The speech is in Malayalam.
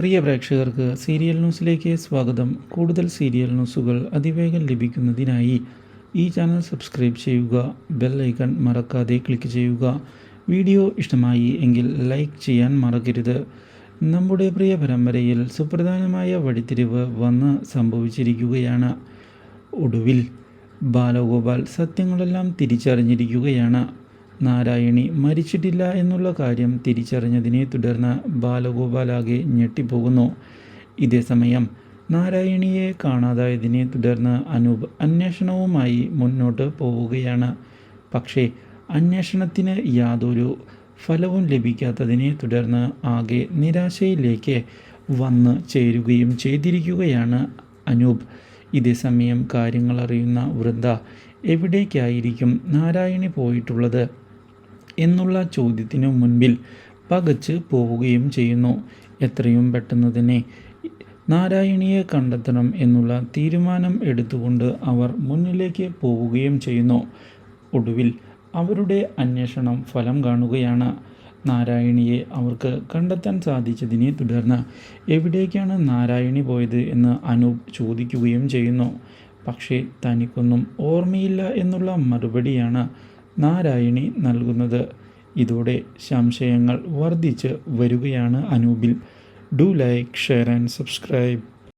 പ്രിയ പ്രേക്ഷകർക്ക് സീരിയൽ ന്യൂസിലേക്ക് സ്വാഗതം. കൂടുതൽ സീരിയൽ ന്യൂസുകൾ അതിവേഗം ലഭിക്കുന്നതിനായി ഈ ചാനൽ സബ്സ്ക്രൈബ് ചെയ്യുക ബെൽ ഐക്കൺ മറക്കാതെ ക്ലിക്ക് ചെയ്യുക. വീഡിയോ ഇഷ്ടമായി എങ്കിൽ ലൈക്ക് ചെയ്യാൻ മറക്കരുത്. നമ്മുടെ പ്രിയ പരമ്പരയിൽ സുപ്രധാനമായ വഴിത്തിരിവ് വന്ന് സംഭവിച്ചിരിക്കുകയാണ്. ഒടുവിൽ ബാലഗോപാൽ സത്യങ്ങളെല്ലാം തിരിച്ചറിഞ്ഞിരിക്കുകയാണ്. നാരായണി മരിച്ചിട്ടില്ല എന്നുള്ള കാര്യം തിരിച്ചറിഞ്ഞതിനെ തുടർന്ന് ബാലഗോപാലാകെ ഞെട്ടിപ്പോകുന്നു. ഇതേസമയം നാരായണിയെ കാണാതായതിനെ തുടർന്ന് അനൂപ് അന്വേഷണവുമായി മുന്നോട്ട് പോവുകയാണ്. പക്ഷേ അന്വേഷണത്തിന് യാതൊരു ഫലവും ലഭിക്കാത്തതിനെ തുടർന്ന് ആകെ നിരാശയിലേക്ക് വന്ന് ചേരുകയും ചെയ്തിരിക്കുകയാണ് അനൂപ്. ഇതേസമയം കാര്യങ്ങൾ അറിയുന്ന വൃന്ദ എവിടേക്കായിരിക്കും നാരായണി പോയിട്ടുള്ളത്? എന്നുള്ള ചോദ്യത്തിനു മുൻപിൽ പകച്ച് പോവുകയും ചെയ്യുന്നു. എത്രയും പെട്ടെന്ന് തന്നെ നാരായണിയെ കണ്ടെത്തണം എന്നുള്ള തീരുമാനം എടുത്തുകൊണ്ട് അവർ മുന്നിലേക്ക് പോവുകയും ചെയ്യുന്നു. ഒടുവിൽ അവരുടെ അന്വേഷണം ഫലം കാണുകയാണ്. നാരായണിയെ അവർക്ക് കണ്ടെത്താൻ സാധിച്ചതിനെ തുടർന്ന് എവിടേക്കാണ് നാരായണി പോയത് എന്ന് അനൂപ് ചോദിക്കുകയും ചെയ്യുന്നു. പക്ഷേ തനിക്കൊന്നും ഓർമ്മയില്ല എന്നുള്ള മറുപടിയാണ് നാരായണി നൽകുന്നത്. ഇതോടെ സംശയങ്ങൾ വർദ്ധിച്ച് വരികയാണ് അനൂപിൽ. Do like share and subscribe.